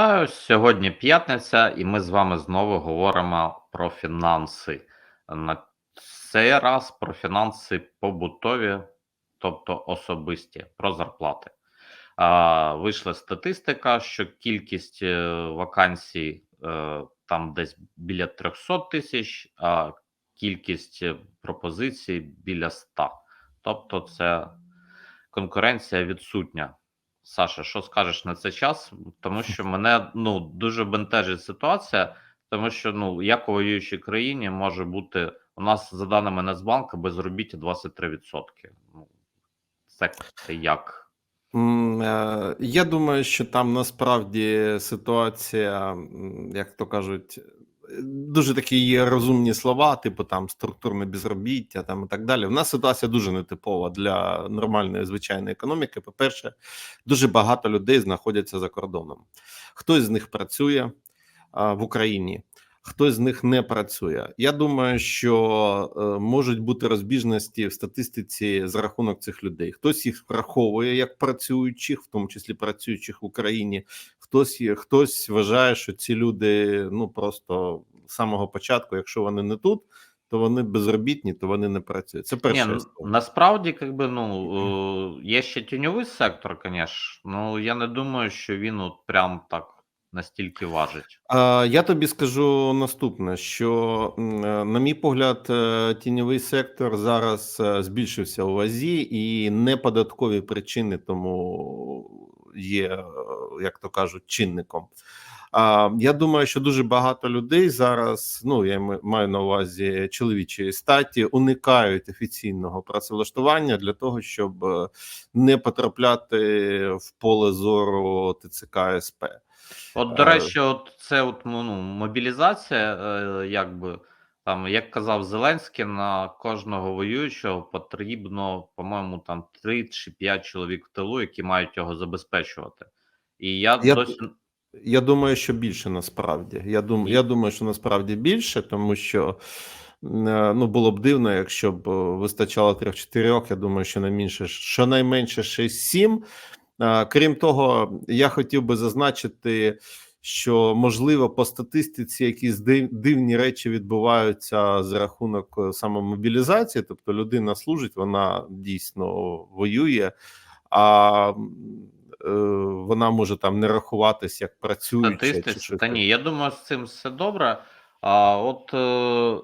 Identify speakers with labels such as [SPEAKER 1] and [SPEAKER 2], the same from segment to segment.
[SPEAKER 1] Вітаю! Сьогодні п'ятниця, і ми з вами знову говоримо про фінанси. На цей раз про фінанси побутові, тобто особисті, про зарплати. Вийшла статистика, що кількість е, вакансій е, там десь біля 300 тисяч, а кількість е, пропозицій біля 100. Тобто, це конкуренція відсутня. Саша, що скажеш на цей час? Тому що мене ну дуже бентежить ситуація, тому що ну як у воюючій країні може бути у нас за даними Нацбанку безробіття 23%. Ну це як?
[SPEAKER 2] Е, Я думаю, що там насправді ситуація, як то кажуть, дуже такі є розумні слова, типу там структурне безробіття, там і так далі. У нас ситуація дуже нетипова для нормальної звичайної економіки. По-перше, дуже багато людей знаходяться за кордоном. Хтось з них працює а, в Україні. Хтось з них не працює. Я думаю, що е, можуть бути розбіжності в статистиці за рахунок цих людей. Хтось їх враховує як працюючих, в тому числі працюючих в Україні. Хтось хтось вважає, що ці люди ну просто з самого початку, якщо вони не тут, то вони безробітні, то вони не працюють. Це
[SPEAKER 1] Ні,
[SPEAKER 2] перша
[SPEAKER 1] ну, насправді, якби ну е, є ще тіньовий сектор, звісно. Ну я не думаю, що він от прям так настільки важить.
[SPEAKER 2] А, Я тобі скажу наступне: що, е, на мій погляд, е, тіньовий сектор зараз е, збільшився у вазі, і неподаткові причини тому є, як то кажуть, чинником. А, Я думаю, що дуже багато людей зараз, ну я маю на увазі чоловічої статі, уникають офіційного працевлаштування для того, щоб е, не потрапляти в поле зору ТЦК СП.
[SPEAKER 1] От, до
[SPEAKER 2] Е,
[SPEAKER 1] речі, от це от ну, ну, мобілізація, е, якби там, як казав Зеленський, на кожного воюючого потрібно, по-моєму, там 3 чи 5 чоловік в тилу, які мають його забезпечувати. І я,
[SPEAKER 2] Я
[SPEAKER 1] досі
[SPEAKER 2] Я думаю, що більше насправді. Я дум, я думаю, що насправді більше, тому що е, ну було б дивно, якщо б е, вистачало трьох-чотирьох. Я думаю, що найменше щонайменше 6-7. Е, Крім того, я хотів би зазначити, що можливо по статистиці якісь дивні речі відбуваються за рахунок е, саме мобілізації. Тобто людина служить, вона дійсно воює, а вона може там не рахуватись як щось
[SPEAKER 1] та ні, я думаю, з цим все добре. А от е,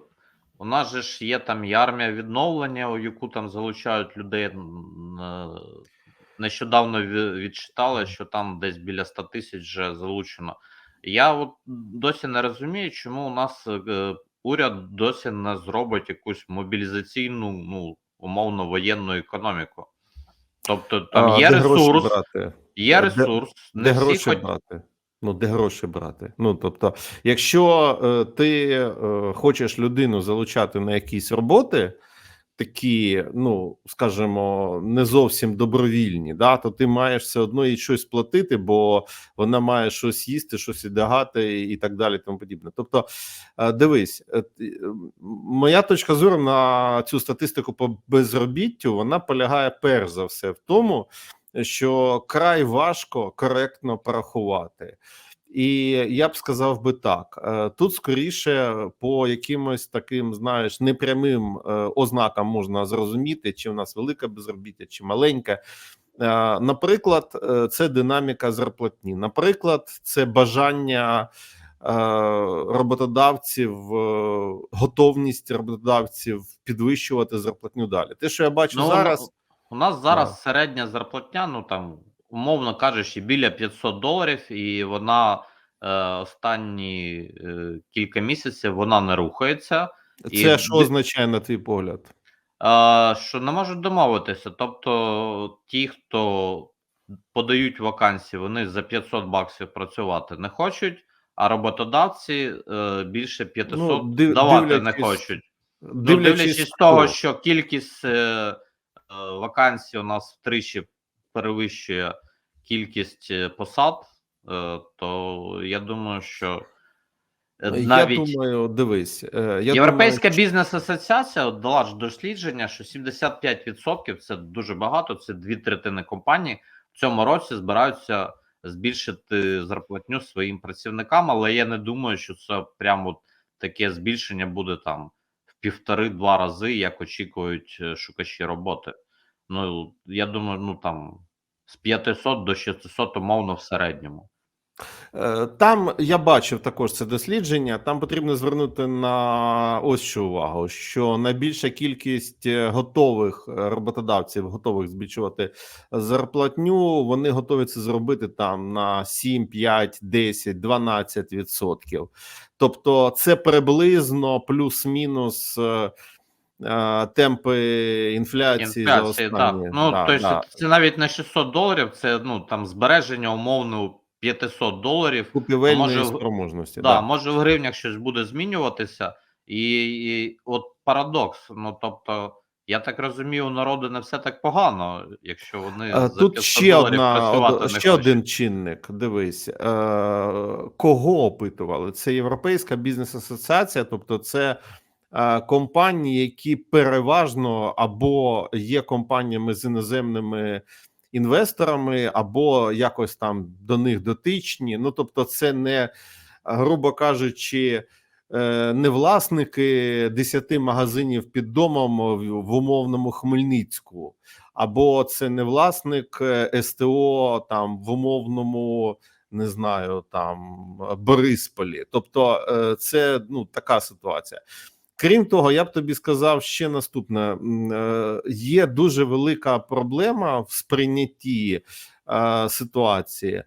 [SPEAKER 1] у нас же ж є там і армія відновлення, у яку там залучають людей. е, Нещодавно відчитали, що там десь біля 100 тисяч вже залучено. Я от досі не розумію, чому у нас е, уряд досі не зробить якусь мобілізаційну, ну, умовно, воєнну економіку. Тобто там
[SPEAKER 2] А,
[SPEAKER 1] є
[SPEAKER 2] де
[SPEAKER 1] ресурс,
[SPEAKER 2] брати?
[SPEAKER 1] є
[SPEAKER 2] Де-
[SPEAKER 1] ресурс, не
[SPEAKER 2] Де
[SPEAKER 1] всі
[SPEAKER 2] гроші
[SPEAKER 1] хоч...
[SPEAKER 2] брати? Ну, де гроші брати? Ну, тобто, якщо е, ти е, хочеш людину залучати на якісь роботи, такі, ну скажімо, не зовсім добровільні, да, то ти маєш все одно їй щось платити, бо вона має щось їсти, щось одягати і так далі. Тому подібне. Тобто, е, дивись, е, е, моя точка зору на цю статистику по безробіттю вона полягає перш за все в тому, що край важко коректно порахувати. І я б сказав би так: е, тут скоріше по якимось таким, знаєш, непрямим е, ознакам можна зрозуміти, чи в нас велике безробіття, чи маленьке. Е, Наприклад, це динаміка зарплатні. Наприклад, це бажання роботодавців, готовність роботодавців підвищувати зарплатню далі. Те, що я бачу
[SPEAKER 1] Ну,
[SPEAKER 2] зараз.
[SPEAKER 1] У нас зараз
[SPEAKER 2] Да.
[SPEAKER 1] середня зарплатня, ну там, умовно кажучи, біля 500 доларів, і вона е, останні е, кілька місяців вона не рухається. І
[SPEAKER 2] Це що означає на твій погляд?
[SPEAKER 1] Е, що не можуть домовитися. Тобто, ті, хто подають вакансії, вони за 500 баксів працювати не хочуть, а роботодавці е, більше 500
[SPEAKER 2] Ну, див-
[SPEAKER 1] давати не
[SPEAKER 2] дивлячись-
[SPEAKER 1] хочуть. Ну,
[SPEAKER 2] Дивлячись,
[SPEAKER 1] дивлячись з того, що кількість е, е, вакансій у нас втричі перевищує кількість е, посад, е, то я думаю, що е, навіть
[SPEAKER 2] Я думаю, дивись, я
[SPEAKER 1] Європейська
[SPEAKER 2] думаю,
[SPEAKER 1] бізнес-асоціація дала ж дослідження, що 75% це дуже багато, це дві третини компаній в цьому році збираються збільшити зарплатню своїм працівникам, але я не думаю, що це прямо таке збільшення буде там в півтори-два рази, як очікують шукачі роботи. Ну, я думаю, ну там з 500 до 600 умовно в середньому.
[SPEAKER 2] Е, Там я бачив також це дослідження. Там потрібно звернути на ось що увагу: що найбільша кількість е, готових е, роботодавців, готових збільшувати зарплатню, вони готові це зробити там на 7, 5, 10, 12 відсотків. Тобто, це приблизно плюс-мінус. Темпи інфляції, за
[SPEAKER 1] Інфляції, так. Ну,
[SPEAKER 2] да,
[SPEAKER 1] тобто,
[SPEAKER 2] да.
[SPEAKER 1] це навіть не 600 доларів, це ну там збереження умовно 500 доларів.
[SPEAKER 2] купівельної
[SPEAKER 1] може,
[SPEAKER 2] спроможності.
[SPEAKER 1] Да,
[SPEAKER 2] Да.
[SPEAKER 1] може в гривнях щось буде змінюватися, і, і от парадокс. Ну тобто, я так розумію, у народу не все так погано, якщо вони
[SPEAKER 2] Е,
[SPEAKER 1] за
[SPEAKER 2] Тут
[SPEAKER 1] 500
[SPEAKER 2] ще одна
[SPEAKER 1] працювати
[SPEAKER 2] од- ще
[SPEAKER 1] хочуть.
[SPEAKER 2] один чинник. Дивись, е, кого опитували? Це Європейська бізнес-асоціація, тобто це е, компанії, які переважно або є компаніями з іноземними інвесторами, або якось там до них дотичні. Ну тобто, це не, грубо кажучи. е, Не власники 10 магазинів під домом в умовному Хмельницьку, або це не власник е, СТО там в умовному, не знаю, там Борисполі. Тобто, це ну така ситуація. Крім того, я б тобі сказав ще наступне: е, є дуже велика проблема в сприйнятті е, ситуації.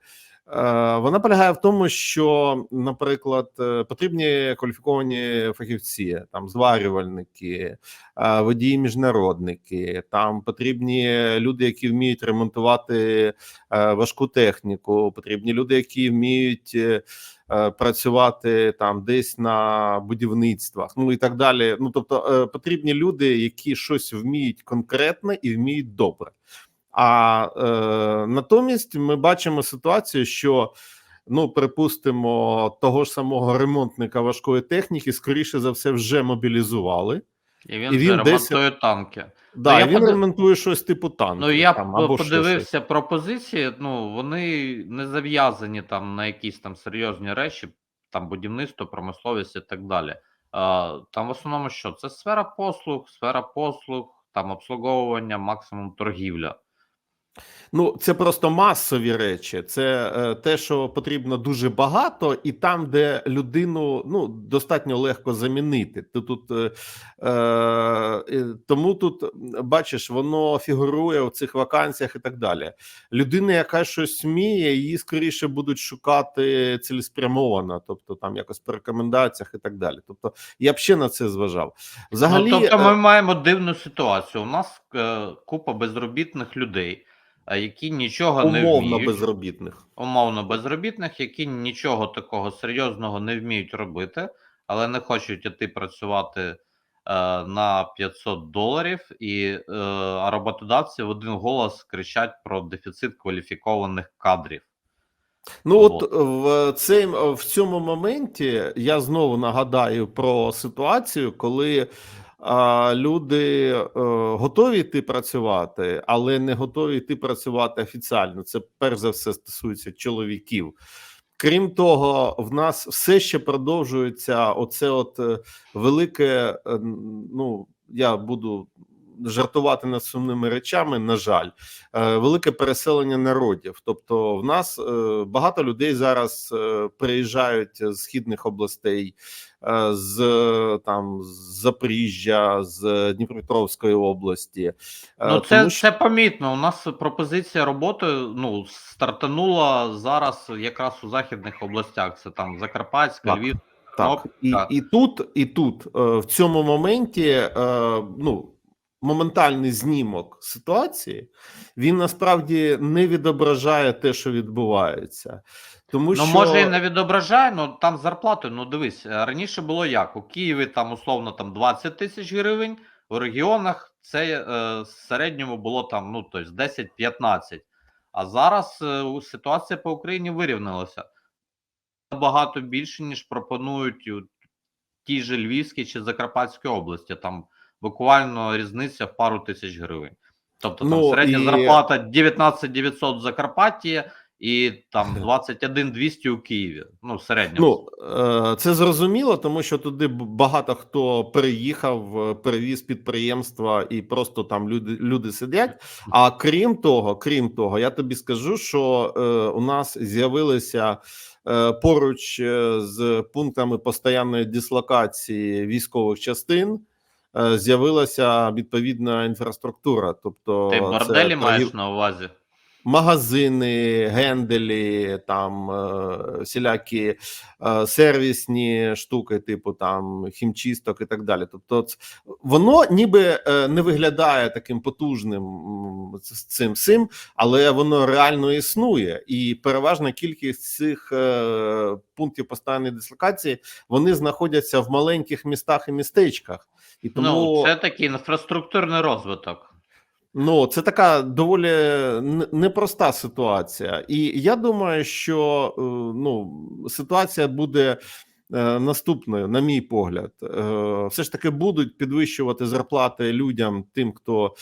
[SPEAKER 2] Е, Вона полягає в тому, що, наприклад, е, потрібні кваліфіковані фахівці, там зварювальники, е, водії міжнародники, там потрібні люди, які вміють ремонтувати важку техніку, потрібні люди, які вміють працювати там десь на будівництвах, ну і так далі. Ну тобто потрібні люди, які щось вміють конкретне і вміють добре. А е, натомість ми бачимо ситуацію, що ну припустимо, того ж самого ремонтника важкої техніки, скоріше за все, вже мобілізували.
[SPEAKER 1] І він,
[SPEAKER 2] і він
[SPEAKER 1] же
[SPEAKER 2] десь-
[SPEAKER 1] ремонтує танки.
[SPEAKER 2] Да,
[SPEAKER 1] я
[SPEAKER 2] і він
[SPEAKER 1] подив-
[SPEAKER 2] ремонтує щось типу танку.
[SPEAKER 1] Ну, я
[SPEAKER 2] там, або щось.
[SPEAKER 1] подивився пропозиції. Ну, вони не зав'язані там на якісь там серйозні речі, там будівництво, промисловість і так далі. А, там в основному що? Це сфера послуг, сфера послуг, там обслуговування, максимум торгівля.
[SPEAKER 2] Ну, це просто масові речі. Це е, те, що потрібно дуже багато, і там, де людину ну достатньо легко замінити. Ти тут е, е, тому тут бачиш, воно фігурує в цих вакансіях і так далі. Людина, яка щось вміє, її скоріше будуть шукати цілеспрямовано, тобто там якось по рекомендаціях і так далі. Тобто, я б ще на це зважав. Взагалі,
[SPEAKER 1] ну, тобто
[SPEAKER 2] е,
[SPEAKER 1] ми маємо дивну ситуацію. У нас е, купа безробітних людей, які нічого не
[SPEAKER 2] умовно безробітних.
[SPEAKER 1] умовно безробітних, які нічого такого серйозного не вміють робити, але не хочуть іти працювати е, на 500 доларів, і е, роботодавці в один голос кричать про дефіцит кваліфікованих кадрів.
[SPEAKER 2] Ну,
[SPEAKER 1] Вот.
[SPEAKER 2] от в цей в цьому моменті я знову нагадаю про ситуацію, коли люди е, готові йти працювати, але не готові йти працювати офіціально. Це перш за все стосується чоловіків. Крім того, в нас все ще продовжується оце от е, велике. е, Ну я буду жартувати над сумними речами. На жаль, велике переселення народів. Тобто, в нас багато людей зараз приїжджають з східних областей, з е, там з Запоріжжя, з Дніпропетровської області. Е,
[SPEAKER 1] Ну, це,
[SPEAKER 2] тому що-
[SPEAKER 1] це помітно. У нас пропозиція роботи ну, стартанула зараз якраз у західних областях. Це там Закарпатська, Львів.
[SPEAKER 2] Так, і, і тут, і тут е, в цьому моменті е, ну, моментальний знімок ситуації він насправді не відображає те, що відбувається. Тому
[SPEAKER 1] Ну,
[SPEAKER 2] що
[SPEAKER 1] може, і не відображає, ну там зарплати. Ну, дивись, е, раніше було як? У Києві там условно там 20 тисяч гривень, у регіонах це е, середньому було там ну, тобто 10-15. А зараз е, ситуація по Україні вирівнялася набагато більше, ніж пропонують у тій же Львівській чи Закарпатській області. Там буквально різниця в пару тисяч гривень. Тобто там
[SPEAKER 2] Ну,
[SPEAKER 1] середня
[SPEAKER 2] і-
[SPEAKER 1] зарплата 19 900 в Закарпатті і там 21 200 у Києві. Ну, в середньому.
[SPEAKER 2] Ну е, це зрозуміло, тому що туди багато хто переїхав, е, перевіз підприємства, і просто там люди люди сидять. А крім того, крім того, я тобі скажу, що е, у нас з'явилися поруч з пунктами постоянної дислокації військових частин. Е, З'явилася відповідна інфраструктура, тобто
[SPEAKER 1] Ти борделі
[SPEAKER 2] це...
[SPEAKER 1] маєш на увазі?
[SPEAKER 2] Магазини, генделі, там е, всілякі е, сервісні штуки, типу там хімчисток і так далі. Тобто, воно ніби е, не виглядає таким потужним цим всім, але воно реально існує, і переважна кількість цих пунктів постоянної дислокації вони знаходяться в маленьких містах і містечках. І тому
[SPEAKER 1] Ну, це такий інфраструктурний розвиток.
[SPEAKER 2] Ну, це така доволі непроста ситуація, і я думаю, що е, ну ситуація буде е, наступною, на мій погляд. Е, Все ж таки будуть підвищувати зарплати людям, тим, хто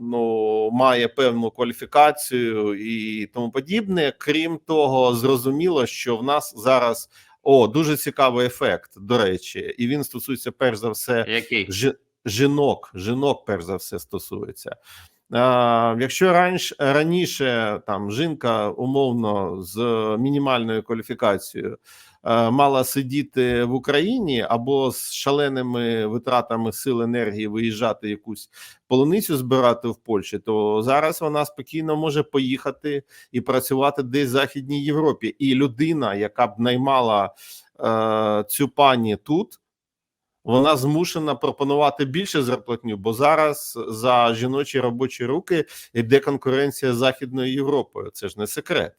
[SPEAKER 2] ну має певну кваліфікацію і тому подібне. Крім того, зрозуміло, що в нас зараз о дуже цікавий ефект, до речі, і він стосується перш за все
[SPEAKER 1] Який?
[SPEAKER 2] Жі- жінок, жінок, перш за все, стосується. Якщо раніше, раніше там жінка умовно з мінімальною кваліфікацією е, мала сидіти в Україні або з шаленими витратами сил енергії виїжджати якусь полуницю збирати в Польщі, то зараз вона спокійно може поїхати і працювати десь в Західній Європі. І людина, яка б наймала е, цю пані тут, вона змушена пропонувати більше зарплатню, бо зараз за жіночі робочі руки йде конкуренція з Західною Європою. Це ж не секрет.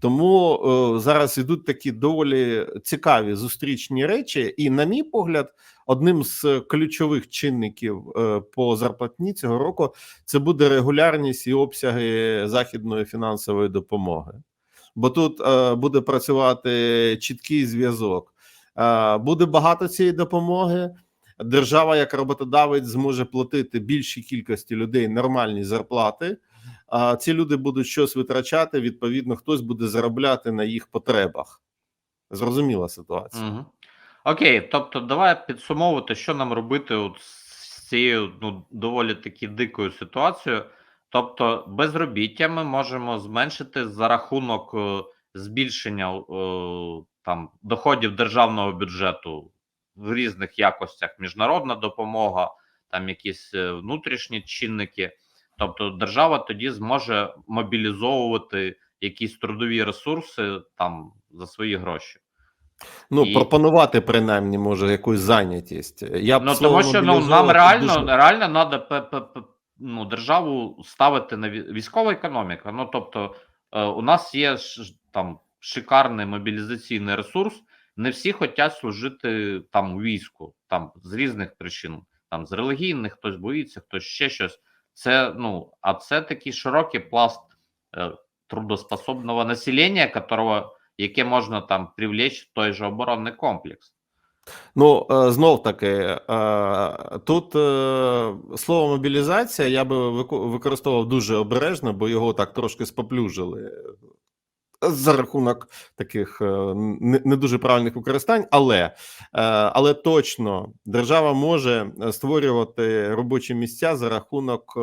[SPEAKER 2] Тому е, зараз ідуть такі доволі цікаві зустрічні речі, і, на мій погляд, одним з ключових чинників е, по зарплатні цього року це буде регулярність і обсяги західної фінансової допомоги. Бо тут е, буде працювати чіткий зв'язок. Е, буде багато цієї допомоги. Держава, як роботодавець, зможе платити більшій кількості людей нормальні зарплати. А ці люди будуть щось витрачати. Відповідно, хтось буде заробляти на їх потребах. Зрозуміла ситуація.
[SPEAKER 1] Угу. Окей, тобто, давай підсумовувати, що нам робити от з цією ну, доволі таки дикою ситуацією. Тобто, безробіття ми можемо зменшити за рахунок е, збільшення е, там доходів державного бюджету в різних якостях, міжнародна допомога, там якісь е, внутрішні чинники. Тобто, держава тоді зможе мобілізовувати якісь трудові ресурси там за свої гроші.
[SPEAKER 2] Ну,
[SPEAKER 1] І-
[SPEAKER 2] пропонувати принаймні може якусь зайнятість. Я б
[SPEAKER 1] Ну тому що ну нам реально
[SPEAKER 2] дуже-
[SPEAKER 1] реально треба ну, державу ставити на ві- військова економіка. Ну тобто, е, у нас є ш- там шикарний мобілізаційний ресурс. Не всі хочуть служити там у війську, там з різних причин, там з релігійних, хтось боїться, хтось ще щось. Це ну, а це такий широкий пласт е, трудоспособного населення, которого, яке можна там привлечь в той же оборонний комплекс.
[SPEAKER 2] Ну, е, знов таки, е, тут е, слово мобілізація я би використовував дуже обережно, бо його так трошки споплюжили за рахунок таких е, не, дуже правильних використань, але, е, але точно держава може е, створювати робочі місця за рахунок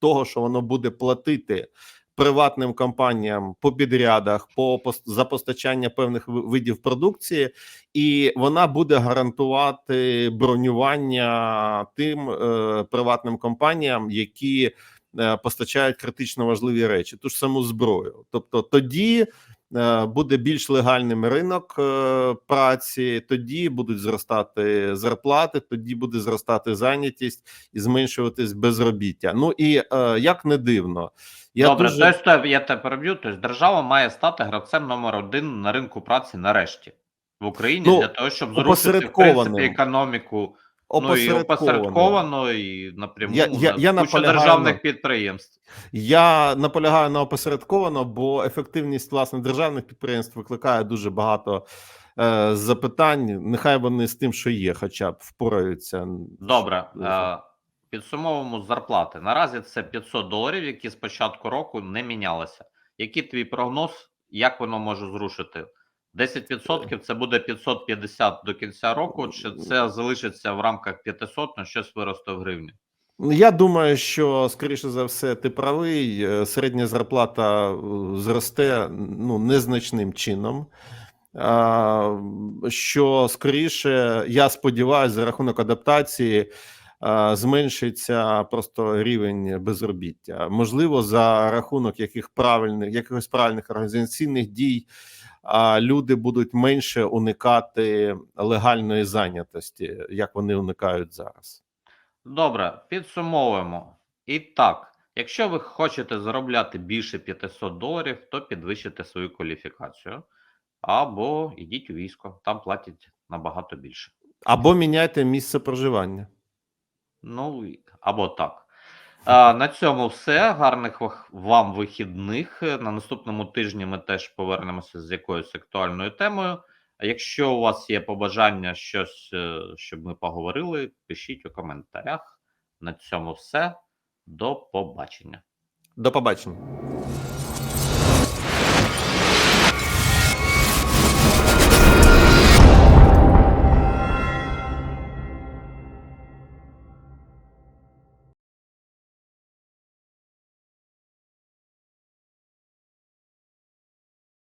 [SPEAKER 2] того, що воно буде платити. Приватним компаніям по підрядах, по за постачання певних видів продукції, і вона буде гарантувати бронювання тим е, приватним компаніям, які постачають критично важливі речі, ту ж саму зброю. Тобто тоді е, буде більш легальним ринок е, праці, тоді будуть зростати зарплати, тоді буде зростати зайнятість і зменшуватись безробіття. Ну і е, як не дивно, я
[SPEAKER 1] Добре,
[SPEAKER 2] дуже
[SPEAKER 1] тобто я тебе переб'ю. Тобто держава має стати гравцем номер один на ринку праці нарешті в Україні
[SPEAKER 2] Ну,
[SPEAKER 1] для того, щоб зрушити в принципі економіку. Ну і
[SPEAKER 2] опосередковано.
[SPEAKER 1] опосередковано, і напряму
[SPEAKER 2] Я- я-
[SPEAKER 1] на
[SPEAKER 2] я
[SPEAKER 1] кучу державних
[SPEAKER 2] на-
[SPEAKER 1] підприємств.
[SPEAKER 2] Я наполягаю на опосередковано, бо ефективність власне державних підприємств викликає дуже багато е, запитань. Нехай вони з тим, що є, хоча б впораються.
[SPEAKER 1] Добре, е, підсумовуємо зарплати. Наразі це 500 доларів, які з початку року не мінялися. Який твій прогноз, як воно може зрушити? 10% це буде 550 до кінця року, чи це залишиться в рамках 500, ну щось виросте в гривні?
[SPEAKER 2] Я думаю, що скоріше за все, ти правий. е, Середня зарплата е, зросте ну незначним чином. Що скоріше, я сподіваюся, за рахунок адаптації зменшиться просто рівень безробіття. Можливо, за рахунок яких правильних якихось правильних організаційних дій. А люди будуть менше уникати легальної зайнятості, як вони уникають зараз.
[SPEAKER 1] Добре, підсумовуємо. І так, якщо ви хочете заробляти більше 500 доларів, то підвищите свою кваліфікацію. Або йдіть у військо, там платять набагато більше.
[SPEAKER 2] Або міняйте місце проживання.
[SPEAKER 1] Ну, або так. На цьому все. Гарних вам вихідних. На наступному тижні ми теж повернемося з якоюсь актуальною темою. А якщо у вас є побажання щось, е, щоб ми поговорили, пишіть у коментарях. На цьому все. До побачення.
[SPEAKER 2] До побачення.